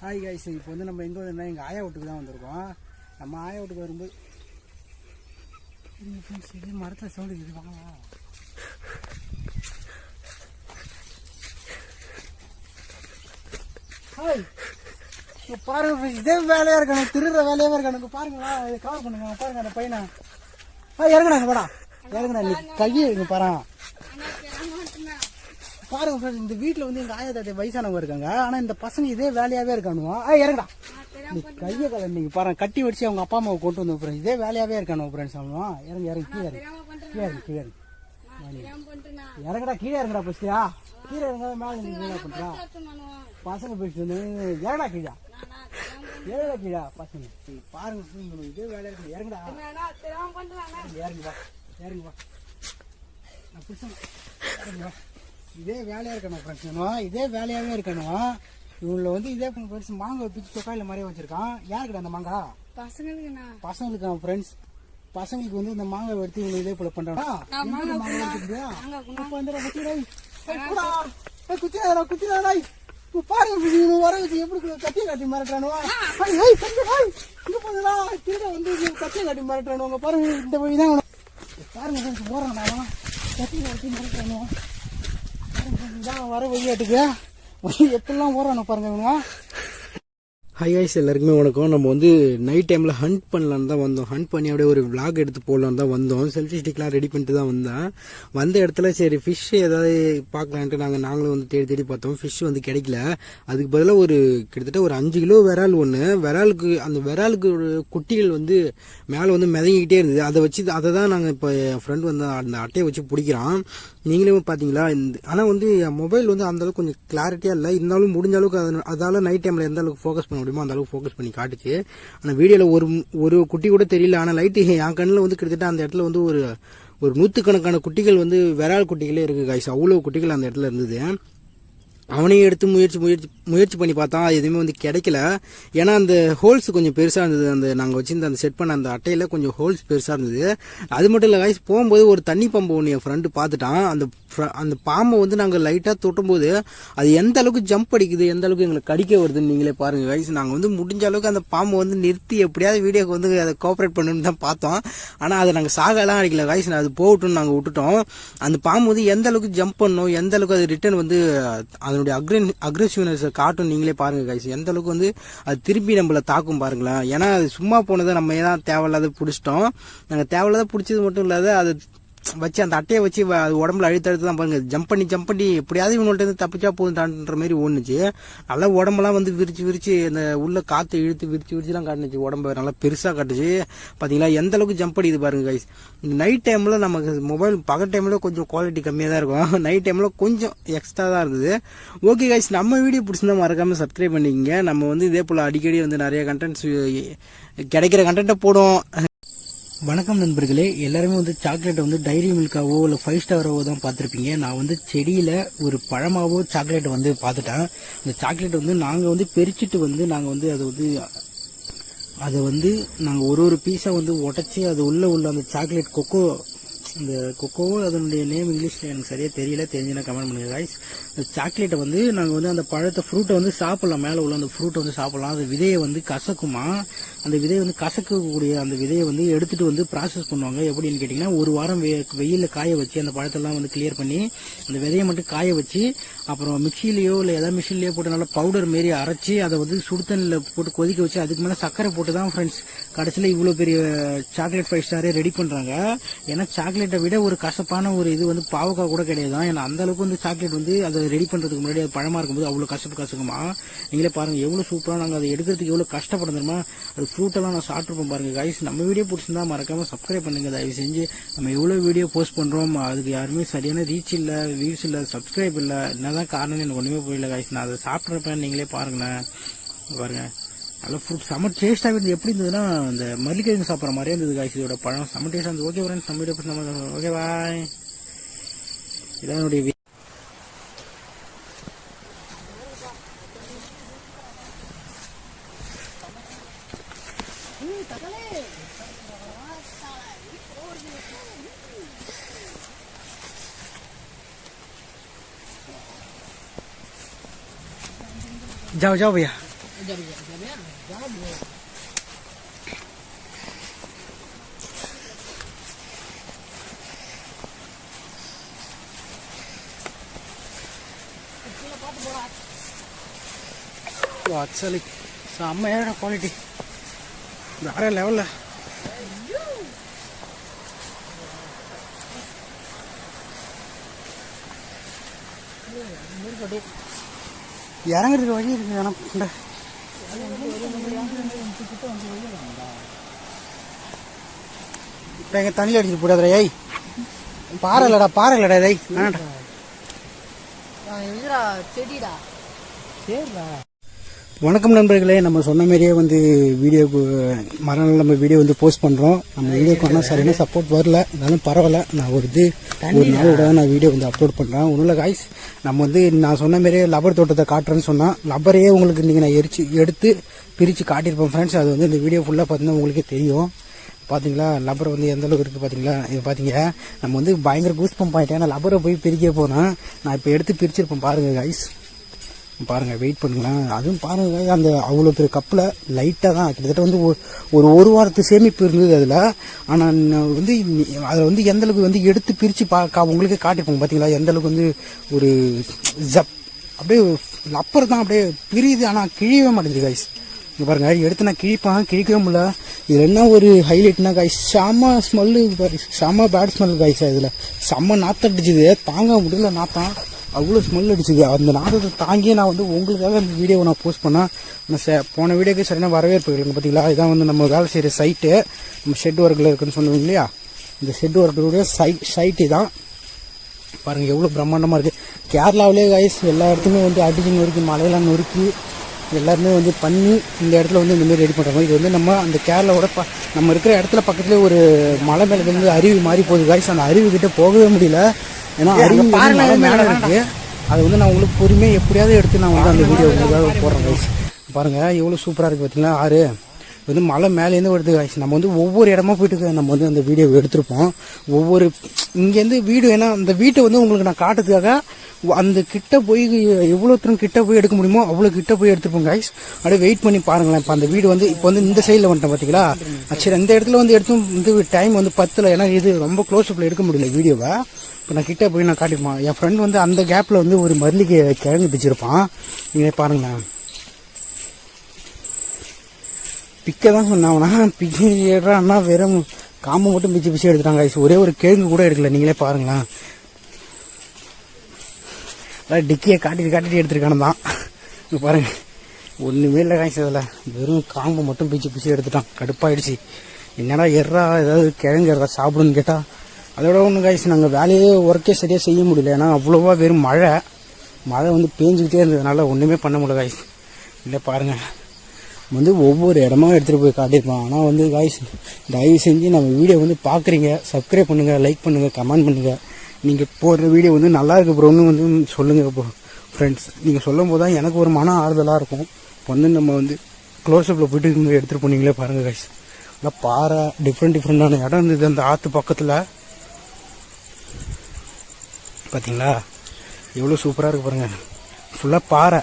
Hi guys இப்போ வந்து நம்ம எங்கே வந்தோம்னா எங்கள் ஆயா வீட்டுக்கு தான் வந்திருக்கோம். நம்ம ஆயா வீட்டுக்கு வரும்போது இருங்க இதே மரத்தில் சவுண்டு இது வாங்க ஹாய் பாருங்க இதே வேலையாக இருக்கணும் திருடுற வேலையாக இருக்கணும் பாருங்களா கவர் பண்ணுங்க பாருங்க அந்த பையனை. ஆ இறங்குடா இங்க வாடா. இறங்குடா நீ கையை இங்க பாரு. பாருங்க friends, இந்த வீட்டில் வந்து எங்க ஆயா தாட்டி வயசானவங்க இருக்காங்க. ஆனா இந்த பசங்க இதே வேலையாவே இருக்கானுவா ஆ இறங்குடா. நீ கையை கலை நீங்க பாருங்க கட்டி வச்சு அவங்க அப்பா அம்மாவை கொண்டு வந்து ஃப்ரெண்ட்ஸ் இதே வேலையாவே இருக்கானு ஃப்ரெண்ட்ஸ் அவனும் இறங்கி இறங்கி கீழே இறங்கி. கீழே கீழே இறங்கி. இறங்கடா கீழே இறங்குடா பஸ்டியா கீழே இறங்க மேலே என்ன பண்றா? பசங்க போயிட்டு வந்து இறங்கடா கீழா. இறங்கடா கீழா. பசங்க பாருங்க இதே வேலையா இருக்கு இறங்கடா. இறங்கி வா இறங்கி வா நான் புருஷன் இறங்கி வா இதே வேலையா இருக்கணும் ஃப்ரெண்ட்ஸ் இதே வேலையாவே இருக்கணும்? இவங்கள வந்து இதே பெருசு மாங்காய் பிச்சு தொக்காயில மாதிரியே வச்சிருக்கான். யாருக்கிட்ட அந்த மாங்காய்? பசங்களுக்குண்ணா. பசங்களுக்கு அவன் ஃப்ரெண்ட்ஸ் பசங்களுக்கு வந்து இந்த மாங்காய் எடுத்து இவங்க இதே போல பண்றாங்க மாங்காய் எடுத்துக்கிட்டியா அப்ப வந்து குச்சிடா குச்சிடா குச்சிடா இப்போ இவங்க வர வச்சு எப்படி கத்தி காட்டி மிரட்டுறானுவா இங்க போதுடா திருட வந்து இவங்க கத்தி காட்டி மிரட்டுறானுவா பாருங்க இந்த போய் தான் பாருங்க போறான் அவன் கத்தி காட்டி மிரட்டுறானுவா. இதான் வர வழியாட்டுக்கு எப்படிலாம் ஓடுறானு பாருங்க இவங்க ஹை ஐஸ் எல்லாருக்குமே வணக்கம். நம்ம வந்து நைட் டைமில் ஹண்ட் பண்ணலான்னு தான் வந்தோம். ஹண்ட் பண்ணி அப்படியே ஒரு விளாக் எடுத்து போடலான்னு தான் வந்தோம். செல்ஃபி ஸ்டிக்லாம் ரெடி பண்ணிட்டு தான் வந்தேன். வந்த இடத்துல சரி ஃபிஷ் ஏதாவது பார்க்கலான்ட்டு நாங்கள் நாங்களும் வந்து தேடி தேடி பார்த்தோம். ஃபிஷ் வந்து கிடைக்கல. அதுக்கு பதிலாக ஒரு கிட்டத்தட்ட ஒரு அஞ்சு கிலோ விரால் ஒன்று விராலுக்கு அந்த விராலுக்கு குட்டிகள் வந்து மேலே வந்து மிதங்கிக்கிட்டே இருந்தது. அதை வச்சு அதை தான் நாங்கள் இப்போ என் ஃப்ரெண்ட் வந்து அந்த அட்டையை வச்சு பிடிக்கிறான். நீங்களும் பார்த்தீங்களா? இந்த ஆனால் வந்து என் மொபைல் வந்து அந்தளவுக்கு கொஞ்சம் கிளாரிட்டியாக இல்லை. இருந்தாலும் முடிஞ்ச அளவுக்கு அதனால் நைட் டைமில் எந்த அளவுக்கு ஃபோக்கஸ் பண்ண முடியுமோ அந்த அளவுக்கு ஃபோக்கஸ் பண்ணி காட்டுச்சு. ஆனால் வீடியோவில் ஒரு ஒரு குட்டி கூட தெரியல. ஆனால் லைட்டு என் கண்ணில் வந்து கிட்டத்தட்ட அந்த இடத்துல வந்து ஒரு ஒரு நூற்றுக்கணக்கான குட்டிகள் வந்து விரால் குட்டிகளே இருக்குது காய்ஸ் அவ்வளோ குட்டிகள் அந்த இடத்துல இருந்தது. அவனையும் எடுத்து முயற்சி முயற்சி முயற்சி பண்ணி பார்த்தா அது எதுவுமே வந்து கிடைக்கல. ஏன்னா அந்த ஹோல்ஸ் கொஞ்சம் பெருசாக இருந்தது. அந்த நாங்கள் வச்சிருந்த அந்த செட் பண்ண அந்த அட்டையில் கொஞ்சம் ஹோல்ஸ் பெருசாக இருந்தது. அது மட்டும் இல்லை காய்ஸ் போகும்போது ஒரு தண்ணி பாம்பு ஒன்று என் ஃப்ரெண்டு பார்த்துட்டான். அந்த அந்த பாம்பை வந்து நாங்கள் லைட்டாக தொட்டும்போது அது எந்த அளவுக்கு ஜம்ப் அடிக்குது எந்த அளவுக்கு எங்களுக்கு கடிக்க வருதுன்னு நீங்களே பாருங்கள் கைஸ் நாங்கள் வந்து முடிஞ்ச அளவுக்கு அந்த பாம்பை வந்து நிறுத்தி எப்படியாவது வீடியோக்கு வந்து அதை கோஆப்ரேட் பண்ணணும்னு தான் பார்த்தோம். ஆனால் அதை நாங்கள் சாகலாம் அடிக்கல கைஸ் அது போகட்டும்னு நாங்கள் விட்டுட்டோம். அந்த பாம்பு வந்து எந்த அளவுக்கு ஜம்ப் பண்ணணும் எந்த அளவுக்கு அது ரிட்டர்ன் வந்து அதனுடைய அக்ரென் அக்ரெசிவ்னஸ் காட்டும் நீங்களே பாருங்கள் கைஸ் எந்த அளவுக்கு வந்து அது திருப்பி நம்மள தாக்கும் பாருங்களேன். ஏன்னா அது சும்மா போனதை நம்ம ஏன் தேவையில்லாத பிடிச்சிட்டோம்? நாங்கள் தேவையில்லாத பிடிச்சது மட்டும் இல்லாத அது வச்சு அந்த அட்டையை வச்சு அது உடம்புல அழுத்த அழுத்து தான் பாருங்க. ஜம்ப் பண்ணி ஜம்ப் பண்ணி எப்படியாவது இவங்கள்ட்ட இருந்து தப்பிச்சா போதுன்ற மாதிரி ஓடுனுச்சு. நல்லா உடம்பெல்லாம் வந்து விரிச்சு விரிச்சு அந்த உள்ள காற்று இழுத்து விரிச்சு விரிச்சுலாம் காட்டுனுச்சு. உடம்ப நல்லா பெருசாக காட்டுச்சு. பார்த்தீங்களா எந்த அளவுக்கு ஜம்ப் அடிக்குது பாருங்க கைஸ் நைட் டைமில் நமக்கு மொபைல் பகல் டைமில் கொஞ்சம் குவாலிட்டி கம்மியாக தான் இருக்கும். நைட் டைமில் கொஞ்சம் எக்ஸ்ட்ரா தான் இருந்தது. ஓகே கைஸ் நம்ம வீடியோ பிடிச்சிருந்தா மறக்காமல் சப்ஸ்கிரைப் பண்ணிக்கங்க. நம்ம வந்து இதே போல் அடிக்கடி வந்து நிறைய கண்டென்ட்ஸ் கிடைக்கிற கண்டென்ட்டை போடும் வணக்கம் நண்பர்களே எல்லாருமே வந்து சாக்லேட்டை வந்து டைரி மில்காவோ இல்லை ஃபைவ் ஸ்டாராவோ தான் பார்த்துருப்பீங்க. நான் வந்து செடியில் ஒரு பழமாவோ சாக்லேட் வந்து பார்த்துட்டேன். அந்த சாக்லேட் வந்து நாங்கள் வந்து பெரிச்சிட்டு வந்து நாங்கள் வந்து அதை வந்து அதை வந்து நாங்கள் ஒரு ஒரு பீஸாக வந்து உடச்சி அது உள்ள உள்ள அந்த சாக்லேட் கொக்கோ இந்த கொக்கோவோ அதனுடைய நேம் இங்கிலீஷில் எனக்கு சரியாக தெரியல தெரிஞ்சுன்னா கமெண்ட் பண்ணுங்க guys. இந்த சாக்லேட்டை வந்து நாங்கள் வந்து அந்த பழத்தை ஃப்ரூட்டை வந்து சாப்பிட்லாம். மேலே உள்ள அந்த ஃப்ரூட்டை வந்து சாப்பிட்லாம். அந்த விதையை வந்து கசக்குமா? அந்த விதையை வந்து கசக்கக்கூடிய அந்த விதையை வந்து எடுத்துகிட்டு வந்து ப்ராசஸ் பண்ணுவாங்க. எப்படின்னு கேட்டிங்கன்னா ஒரு வாரம் வெ வெயிலில் காய வச்சு அந்த பழத்தெல்லாம் வந்து கிளியர் பண்ணி அந்த விதையை மட்டும் காய வச்சு அப்புறம் மிக்சிலேயோ இல்லை எதாவது மிஷின்லேயோ போட்டு நல்லா பவுடர் மாரி அரைச்சி அதை வந்து சுடுதண்ணில் போட்டு கொதிக்க வச்சு அதுக்கு மேலே சர்க்கரை போட்டு தான் ஃப்ரெண்ட்ஸ் கடைசியில் இவ்வளோ பெரிய சாக்லேட் ஃபைவ் ஸ்டாரே ரெடி பண்ணுறாங்க ஏன்னா சாக்லேட்டை விட ஒரு கசப்பான ஒரு இது வந்து பாவக்காய் கூட கிடையாது. ஏன்னா அந்த அளவுக்கு வந்து சாக்லேட் வந்து அதை ரெடி பண்ணுறதுக்கு முன்னாடி அது பழமாக இருக்கும்போது அவ்வளோ கசப்பு கசக்குமா? நீங்களே பாருங்கள் எவ்வளோ சூப்பராக நாங்கள் அதை எடுக்கிறதுக்கு எவ்வளோ கஷ்டப்படும் தெரியுமா? அது ஃப்ரூட்டெல்லாம் நான் சாப்பிட்ருப்போம் பாருங்கள் கைஸ் நம்ம வீடியோ பிடிச்சிருந்தா மறக்காமல் சப்ஸ்கிரைப் பண்ணுங்கள் தயவு செஞ்சு நம்ம எவ்வளோ வீடியோ போஸ்ட் பண்ணுறோம் அதுக்கு யாருமே சரியான ரீச் இல்லை வியூஸ் இல்லை சப்ஸ்கிரைப் இல்லை. என்னதான் காரணம் எனக்கு ஒன்றுமே புரியல கைஸ் நான் அதை சாப்பிட்றப்பேன் நீங்களே பாருங்களேன். பாருங்கள் நல்ல ஃப்ரூட் செம்ம டேஸ்ட்டாக இருந்தது எப்படி இருந்ததுன்னா அந்த மல்லிகைங்க சாப்பிட்ற மாதிரியே இருந்தது கைஸ் இதோட பழம் செம்ம டேஸ்ட்டாக இருந்தது ஓகே ஃப்ரெண்ட்ஸ் நம்ம வீடியோ பிடிச்சா ஓகே பாய் இதான் என்னுடைய வி- जाओ जाओ भैया ஆக்சுவலி செம்மையான குவாலிட்டி வேற லெவலில் இறங்குறதுக்கு வழி இருக்கு ஆனால் இப்போ எங்கள் தண்ணியில் அடிச்சுட்டு போடாதடா ஏய். பாறை இல்லடா பாறை இல்லடா டேய் வேணாம்டா இதுடா செடிடா? சரிடா வணக்கம் நண்பர்களே நம்ம சொன்ன மாதிரியே வந்து வீடியோக்கு மறுநாள் நம்ம வீடியோ வந்து போஸ்ட் பண்ணுறோம் நம்ம வீடியோக்கு ஆனால் சரியான சப்போர்ட் வரல? இருந்தாலும் பரவாயில்ல. நான் ஒரு இது ஒரு நாள் விட நான் வீடியோ வந்து அப்லோட் பண்ணுறேன் ஒன்றும் இல்லை காய்ஸ் நம்ம வந்து நான் சொன்ன மாதிரியே லப்பர் தோட்டத்தை காட்டுறேன்னு சொன்னால் லப்பரையே உங்களுக்கு இன்றைக்கி நான் எரிச்சு எடுத்து பிரித்து காட்டியிருப்பேன் ஃப்ரெண்ட்ஸ் அது வந்து இந்த வீடியோ ஃபுல்லாக பார்த்தீங்கன்னா உங்களுக்கே தெரியும். பாத்தீங்களா? லப்பர் வந்து எந்த அளவுக்கு இருக்குது பார்த்தீங்களா இது பார்த்தீங்க நம்ம வந்து பயங்கர கூஸ் பம்ப் ஆகிட்டேன் நான் லப்பரை போய் பிரிக்க போனேன் நான் இப்போ எடுத்து பிரிச்சிருப்பேன் பாருங்கள் கைஸ் பாருங்க வெயிட் பண்ணுங்களேன். அதுவும் பாருங்க அந்த அவ்வளோ பெரிய கப்பில் லைட்டாக தான் கிட்டத்தட்ட வந்து ஒரு- ஒரு வாரத்து சேமிப்பு இருந்தது அதில். ஆனால் வந்து அதை வந்து எந்த அளவுக்கு வந்து எடுத்து பிரித்து பா உங்களுக்கே காட்டிருப்போம் பார்த்தீங்களா எந்த அளவுக்கு வந்து ஒரு ஜப் அப்படியே லப்பர் தான் அப்படியே பிரியுது ஆனால் கிழியவே மாட்டேங்குது கைஸ் இங்கே பாருங்க எடுத்து நான் கிழிப்பேன் கிழிக்கவே முடியல. இதில் என்ன ஒரு ஹைலைட்னா காய்ஸ் செம்ம ஸ்மெல்லு செம்ம பேட் ஸ்மெல் காய்ஸ் இதில். செம்ம நாத்தடிச்சுது தாங்க முடியல நாத்தான் அவ்வளோ ஸ்மெல் அடிச்சுது. அந்த நாதத்தை தாங்கியே நான் வந்து உங்களுக்காக அந்த வீடியோவை நான் போஸ்ட் பண்ணேன். நான் சே- போன வீடியோக்கு சரியான வரவேற்பு இல்லைங்க பார்த்தீங்களா இதான் வந்து நம்ம வேலை செய்கிற சைட்டு நம்ம ஷெட் ஒர்க்கில் இருக்குன்னு சொன்னோம் இல்லையா? இந்த ஷெட் ஒர்க்கருடைய சை சைட்டு தான் பாருங்கள் எவ்வளோ பிரம்மாண்டமாக இருக்குது கேரளாவிலே கைஸ் எல்லா இடத்துலையும் வந்து அடிச்சு நொறுக்கி மலையெல்லாம் நொறுக்கி எல்லாருமே வந்து பண்ணி இந்த இடத்துல வந்து இந்தமாரி ரெடி பண்ணுறாங்க இது வந்து நம்ம அந்த கேரளாவோட ப நம்ம இருக்கிற இடத்துல பக்கத்துலேயே ஒரு மலை மேலே வந்து அருவி மாதிரி போகுது. காய்ஸ் அந்த அருவி கிட்ட போகவே முடியல. ஏன்னா வந்து மலை இருக்கு. அதை வந்து நான் உங்களுக்கு பொறுமையாக எப்படியாவது எடுத்து நான் வந்து அந்த வீடியோ உங்களுக்காக போடுறேன் கைஸ் பாருங்க எவ்வளோ சூப்பராக இருக்குது பார்த்தீங்களா ஆறு. வந்து மலை மேலேருந்து வருது guys. நம்ம வந்து ஒவ்வொரு இடமா போயிட்டு நம்ம வந்து அந்த வீடியோ எடுத்திருப்போம். ஒவ்வொரு இங்கேருந்து வீடு ஏன்னா அந்த வீட்டை வந்து உங்களுக்கு நான் காட்டுறதுக்காக அந்த கிட்ட போய் எவ்வளோ தூரம் கிட்ட போய் எடுக்க முடியுமோ அவ்வளோ கிட்ட போய் எடுத்துருப்போம் கைஸ் அப்படியே வெயிட் பண்ணி பாருங்களேன். இப்போ அந்த வீடு வந்து இப்போ வந்து இந்த சைடில் வந்துட்டேன் பார்த்தீங்களா சரி இந்த இடத்துல வந்து எடுத்தும் வந்து டைம் வந்து பத்தில் ஏன்னா இது ரொம்ப க்ளோஸ் அப்பில் எடுக்க முடியல வீடியோவை இப்போ நான் கிட்ட போய் நான் காட்டிருப்பான் என் ஃப்ரெண்ட் வந்து அந்த கேப்பில் வந்து ஒரு மல்லிகை கிழங்கு பிச்சிருப்பான். நீங்களே பாருங்களேன். பிக்க தான் சொன்னாங்கன்னா பிச்சு ஏடுறான்னா வெறும் காம்பை மட்டும் பிச்சு பிச்சு எடுத்துட்டாங்க guys. ஒரே ஒரு கிழங்கு கூட எடுக்கல. நீங்களே பாருங்களேன் அதான் டிக்கியை காட்டிட்டு காட்டிட்டு எடுத்துருக்கானு தான். இங்கே பாருங்க. ஒன்றுமே இல்லை காய்ச்சி அதில் வெறும் காம்பை மட்டும் பிச்சு பிச்சு எடுத்துட்டான். கடுப்பாயிடுச்சு. என்னடா எறா ஏதாவது கிழங்கு எறா சாப்பிடுன்னு கேட்டால் அதோட ஒன்று காய்ச்சி நாங்கள் வேலையே ஒர்க்கே சரியாக செய்ய முடியல. ஏன்னா அவ்வளோவா வெறும் மழை. மழை வந்து பேஞ்சுக்கிட்டே இருந்ததுனால ஒன்றுமே பண்ண முடியல காய்ச்சி இல்லை பாருங்கள் வந்து ஒவ்வொரு இடமா எடுத்துகிட்டு போய் காட்டியிருப்பான். ஆனால் வந்து காய்ஸ் தயவு செஞ்சு நம்ம வீடியோ வந்து பார்க்குறீங்க சப்ஸ்கிரைப் பண்ணுங்கள் லைக் பண்ணுங்கள் கமெண்ட் பண்ணுங்கள் நீங்கள் போடுற வீடியோ வந்து நல்லா இருக்கு ப்ரோன்னு வந்து சொல்லுங்கள் ப்ரோ ஃப்ரெண்ட்ஸ் நீங்கள் சொல்லும் போது தான் எனக்கு ஒரு மன ஆறுதலாக இருக்கும். இப்போ வந்து நம்ம வந்து க்ளோஸ்அப்பில் போயிட்டு இங்கே எடுத்துகிட்டு போனீங்களே பாருங்கள் காய்ஸ் நல்லா பாறை டிஃப்ரெண்ட் டிஃப்ரெண்டான இடம் இருந்தது. அந்த ஆற்று பக்கத்தில். பார்த்தீங்களா எவ்வளோ சூப்பராக இருக்கு பாருங்கள் ஃபுல்லாக பாறை.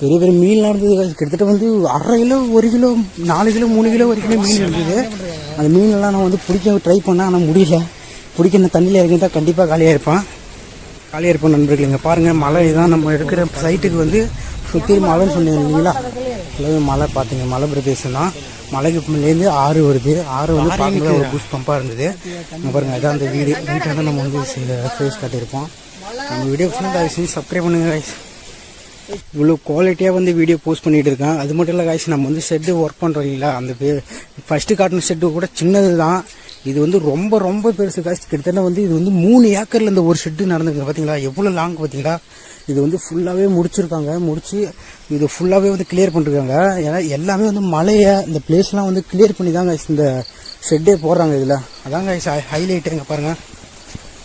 பெரிய பெரிய மீன்லாம் இருந்தது. கிட்டத்தட்ட வந்து அரை கிலோ ஒரு கிலோ நாலு கிலோ மூணு கிலோ வரைக்கும் மீன் இருந்தது. அந்த மீனெல்லாம் நான் வந்து பிடிக்க ட்ரை பண்ணேன் ஆனால் முடியல. பிடிக்க இந்த தண்ணியில் இறங்கி தான் கண்டிப்பாக காலியாக இருப்பான். காலியாக இருப்போம் நண்பர்கள் இங்கே பாருங்கள் மலை தான் நம்ம இருக்கிற சைட்டுக்கு வந்து சுற்றி மலைன்னு சொன்னீங்க இல்லைங்களா? ஃபுல்லாகவே மலை பார்த்தீங்க மலை பிரதேசம் தான். மலைக்கு மேலேருந்து ஆறு வருது ஆறு வந்து பார்க்கும்போது ஒரு பூஸ் பம்பாக இருந்தது. இங்க பாருங்க இதான் அந்த வீடு. வீட்டை தான் நம்ம வந்து ஃபேஸ் காட்டியிருப்போம். நம்ம வீடியோ ஃபுல்லாக தயவு செஞ்சு சப்ஸ்கிரைப் பண்ணுங்க guys. இவ்வளோ குவாலிட்டியாக வந்து வீடியோ போஸ்ட் பண்ணிட்டு இருக்கேன். அது மட்டும் இல்லை காய்ச்சி நம்ம வந்து செட்டு ஒர்க் பண்ணுறோம் இல்லைங்களா? அந்த பே ஃபஸ்ட்டு காட்டின ஷெட்டு கூட சின்னது தான் இது வந்து ரொம்ப ரொம்ப பெருசு காய்ச்சி கிட்டத்தட்ட வந்து இது வந்து மூணு ஏக்கரில் இந்த ஒரு ஷெட்டு நடந்துருக்கு. பார்த்தீங்களா எவ்வளோ லாங் பார்த்தீங்களா இது வந்து ஃபுல்லாகவே முடிச்சிருக்காங்க. முடிச்சு இது ஃபுல்லாகவே வந்து கிளியர் பண்ணிருக்காங்க. ஏன்னா எல்லாமே வந்து மலையை இந்த பிளேஸ்லாம் வந்து கிளியர் பண்ணி தான் guys இந்த ஷெட்டே போடுறாங்க இதில். அதான் guys ஹைலைட் பாருங்கள்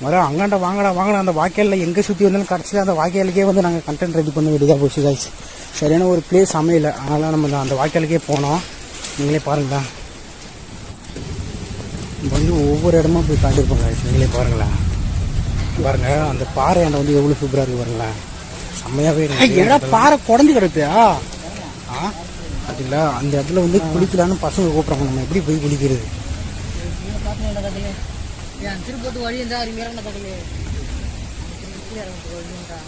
மரம் அங்காண்ட வாங்கடா வாங்கடா. அந்த வாய்க்காலில் எங்கே சுற்றி வந்தாலும் கடைசியில் அந்த வாய்க்காலுக்கே வந்து நாங்கள் கண்டென்ட் ரெடி பண்ண வேண்டியதாக போச்சு காய்ஸ் சரியான ஒரு பிளேஸ் அமையல. அதனால நம்ம அந்த- வாய்க்காலுக்கே போனோம். நீங்களே பாருங்களேன் வந்து ஒவ்வொரு இடமா போய் காட்டியிருப்போம் காய்ஸ் நீங்களே பாருங்களேன் பாருங்க அந்த பாறை அண்டை வந்து எவ்வளோ சூப்பராக இருக்கு பாருங்களேன் செம்மையாகவே இருக்கு. என்னடா பாறை குடஞ்சு கிடப்பியா ஆ? அதில் அந்த இடத்துல வந்து குளிக்கலான்னு பசங்க கூப்பிட்றாங்க. நம்ம எப்படி போய் குளிக்கிறது? என் திருப்பத்து வழி இருந்தா அருமையான தகவல் வழி இருந்தா